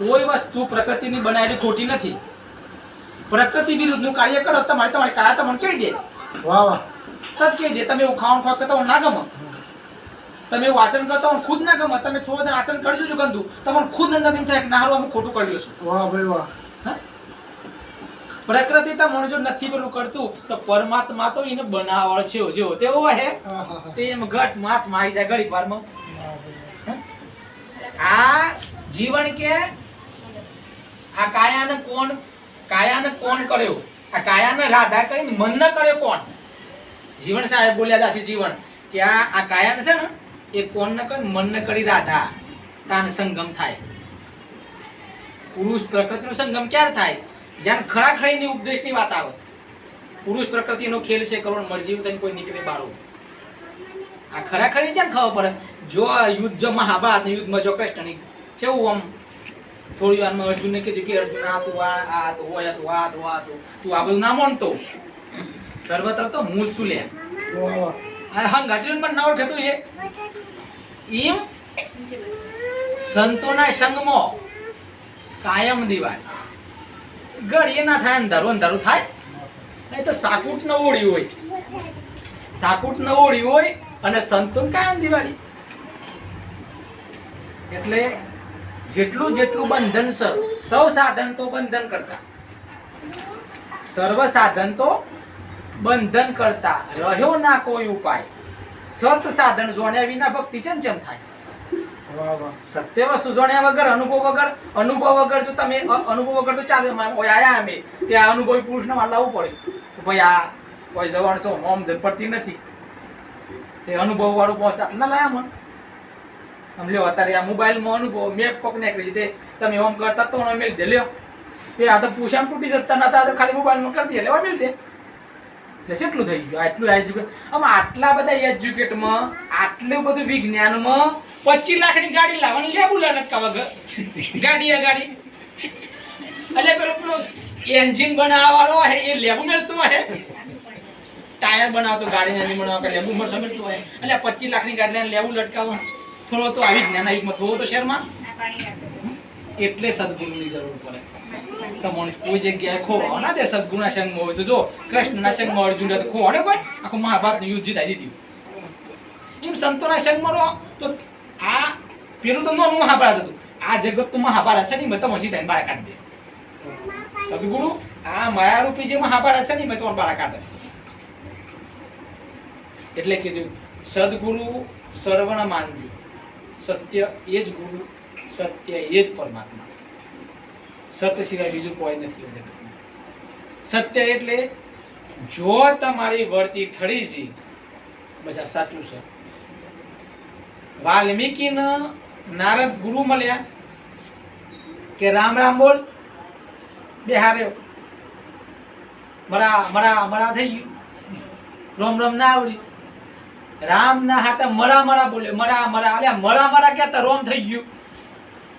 કોઈ વસ્તુ પ્રકૃતિની બનાવેલી ખોટી નથી. પ્રકૃતિ વિરુદ્ધનું કાર્ય કરો તમારે તમારે કાયા તમને કહી દે. વાહ વાહ. તબ કહી દે તમે એવું ખાવાનું ખાવ કરતા ના ગમો. તમે એવું આચરણ કરતા હોય ખુદ ના ગમે. તમે થોડું આચરણ કરજો છો ગંદુ. તમને ખુદ અંદર એમ થાય કે ના હારું અમે ખોટું કર્યું છે. વાહ ભાઈ વાહ. હા? પ્રકૃતિ તો મને જો નથી પેલું કરતું. તો પરમાત્મા તો એને બનાવડ છે જેવો તેવો હે. તે એમ ઘટ માથ મારી જાય ઘડી વારમાં આ જીવન કે આ કાયાને કોણ? કાયાને કોણ કર્યો? આ કાયાને રાધા કરીને મનને કર્યો કોણ? જીવન સાહેબ બોલ્યા દાસી જીવન કે આ આ કાયાને છે ને, એ કોણને કરી મનને કરી રાધા. તાને સંગમ થાય. પુરુષ પ્રકૃતિનો સંગમ ક્યારે થાય? જ્યાં ખરા ઉપદેશની વાત આવે. પુરુષ પ્રકૃતિનો ખેલ છે, કરોડ મરજી તને કોઈ નીકળે બારો. આ ખરાખરી ક્યાં ખબર પડે? જો યુદ્ધ જો મહાભારત યુદ્ધમાં જો કૃષ્ણની, કેવું આમ થોડી વારમાં અર્જુનને કીધું કે અર્જુન, આ તું આ આ તો હોય તું, આ તું આ તું. તું આ બધું ના માનતો. સર્વત્ર તો મૂળ શું લે. હા હાજરીન પણ ના ઓળખતું છે. એમ? સંતોના સંગમાં. કાયમ દિવાળ ઘડીએ ના થાય, અંધારું અંધારું થાય. નહીં તો સાકુટ ન ઓળી હોય. સાકુટ ન ઓળી હોય અને સંતોન કાયમ દિવાળી. એટલે જેટલું જેટલું બંધન સર સૌ સાધન તો બંધન કરતા. સર્વ સાધન તો બંધન કરતા. રહ્યો ના કોઈ ઉપાય. સત સાધન જોણ્યા વિના ભક્તિ ચમ ચમ થાય. સત્ય વસ્તુ જોણ્યા વગર અનુભવ વગર અનુભવ વગર જો તમે અનુભવ વગર તો ચાલે. આયા અમે. તે આ અનુભવી પુરુષને માર લાવવું પડે. ભાઈ આ કોઈ જવાણ છો મોમ પડતી નથી. તે અનુભવ વાળું પહોંચતા. ના લાયા મન. લ્યો, અત્યારે આ મોબાઈલમાં અનુભવ, મેપ કોક છે તે તમે ઓમ કરતા તો મેલ દે, લ્યો. એ આ તો પૂછામ તૂટી જતા નતા તો ખાલી મોબાઈલમાં કરી દે લેવા મેલ દે. એટલે કેટલું થઈ ગયું, આટલું એજ્યુકેટ આમ આટલા બધા એજ્યુકેટમાં આટલું બધું વિજ્ઞાનમાં, પચીસ લાખની ગાડી લાવવાની, લે બોલા નટકા વગર. ગાડી આ ગાડી. એટલે પેલો પેલો એન્જિન બનાવવાનો હે, એ લેબુ મેળતો હે. ટાયર બનાવતો ગાડી નહીં બનાવતો, લેવું મળશે, મેળતો હોય. એટલે પચીસ લાખની ગાડી લેવું લટકાવવાનું. લટકાવો થોડો તો આવી જ્ઞાન યુગમાં થોડો તો શહેરમાં. એટલે સદગુરુની જરૂર પડે. તમને કોઈ જગ્યાએ ખોવા ના દે સદગુણના સંગમાં હોય તો જો કૃષ્ણના સંગમાં અર્જુન તો ખોવાડે કોઈ? આખું મહાભારતનું યુદ્ધ જીતાઈ દીધું. એમ સંતોના સંગમાં રહો તો આ પેલું તો નોનું મહાભારત હતું. આ જગતનું મહાભારત છે ને મેં તમને જીતાઈને બહાર કાઢી દે. સદગુરુ આ માયારૂપી જે મહાભારત છે ને મેં તમને બહાર કાઢે. એટલે કીધું સદગુરુ સર્વને માનજો. સત્ય એ જ ગુરુ, સત્ય એ જ પરમાત્મા. સત્ય સિવાય બીજું કોઈ નથી જગતમાં. સત્ય એટલે જો તમારી વર્તી ઠળી છે બધા સાચું છે. વાલ્મીકિને નારદ ગુરુ મળ્યા કે રામ રામ બોલ બે હાર્યો મરા મરા મરા થઈ ગયું. રોમ રોમ ના આવડી. રામ ના હાટા મરા મરા બોલ્યો. મરા મરા અલ્યા, મરા મરા કહેતા રોમ થઈ ગયું.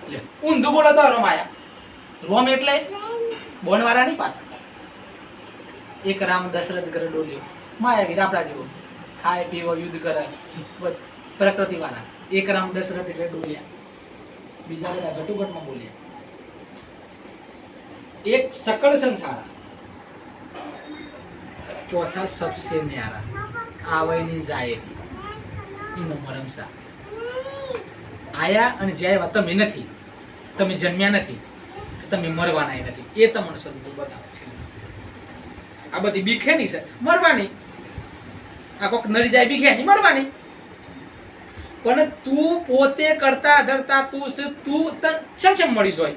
એટલે ઊંધું બોલો તો રોમ આયા. રોમ એટલે બોનવાળા નહીં પાસે એક રામ દશરથ ઘરે ડોલ્યો. માયાવીર આપણા જેવો. ખાય, પીવો, યુદ્ધ કરે. પ્રકૃતિ વાળા એક રામ દશરથ એટલે ડોલ્યા. બીજા બધા ઘટુઘટમાં બોલ્યા. એક સકળ સંસારા. ચોથા સબસે ન્યારા આવયની જાયેરી એનો મરમસા આયા અને જાય તમે નથી. તમે જન્મ્યા નથી. તમે મરવાના નથી. એ તમને સદગુરુ બતાવે છે. આ બધી બીખેની છે. મરવાની. આ કોક નરી જાય બીખેની મરવાની. પણ તું પોતે કરતા ધરતા તું છે, તું તન શમ શમ મળી જોય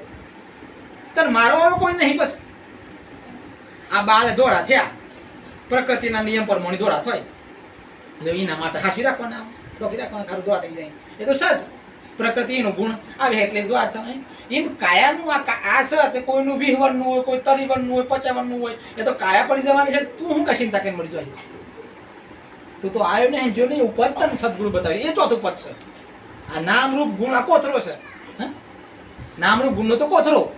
તને મારવાનો કોઈ નહીં બસ. આ બાલ દોરા થયા. પ્રકૃતિના નિયમ પ્રમાણે દોરા થાય. એના માટે હાસી રાખવાના રોકી રાખવાના ખારું દોડા થઈ જાય. એ તો સજ પ્રકૃતિનો ગુણ આવે એટલે દ્વાર થાય. એમ કાયાનું આ આ છે કોઈનું વિહવરનું હોય, કોઈ તરીવનનું હોય પચાવનનું હોય, એ તો કાયા પડી જવાની છે. તું શું કશી તાકે મળી જાય? તું તો આવ્યો ને જો નહીં ઉપજ તને સદગુરુ બતાવી એ ચોથું પદ છે. આ નામરૂપ ગુણ આ કોથરો છે. હે? નામ રૂપ ગુણનો તો કોથરો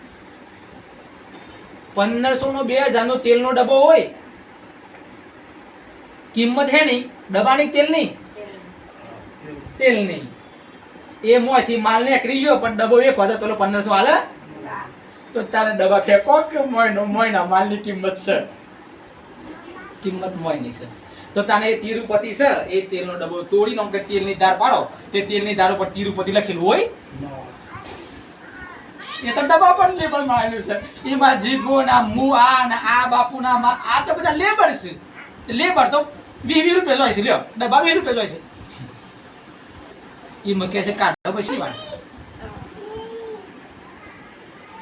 પંદરસો નો બે હજાર નો તેલનો ડબ્બો હોય. કિંમત હે નહીં. ડબ્બાની તેલ નહીં? તેલ નહીં. એ મોંથી માલ નીકળી ગયો પણ ડબ્બો એક હતો પેલો પંદરસો હાલે તો તારે ડબ્બા ફેંકો કે મોયનો મોયના માલની કિંમત છે? કિંમત મોયની છે. તો તને એ તિરુપતિ છે એ તેલનો ડબ્બો તોડી નો કે તેલની ધાર પાડો તે તેલની ધાર ઉપર તિરુપતિ લખેલું હોય. એ તો ડબ્બા પર લેબલ મારેલું છે. એમાં જીભો ના મુ આ ને આ બાપુ ના આ તો બધા લેબર છે. લેબર તો વીસ વીસ રૂપિયા જોઈશે લ્યો. ડબ્બા વીસ રૂપિયા હોય છે. મકે છે, કાઢો પછી વાત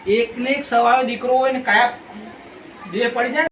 એક ને એક સવાળો દીકરો હોય ને કાયા દેહ પડી જાય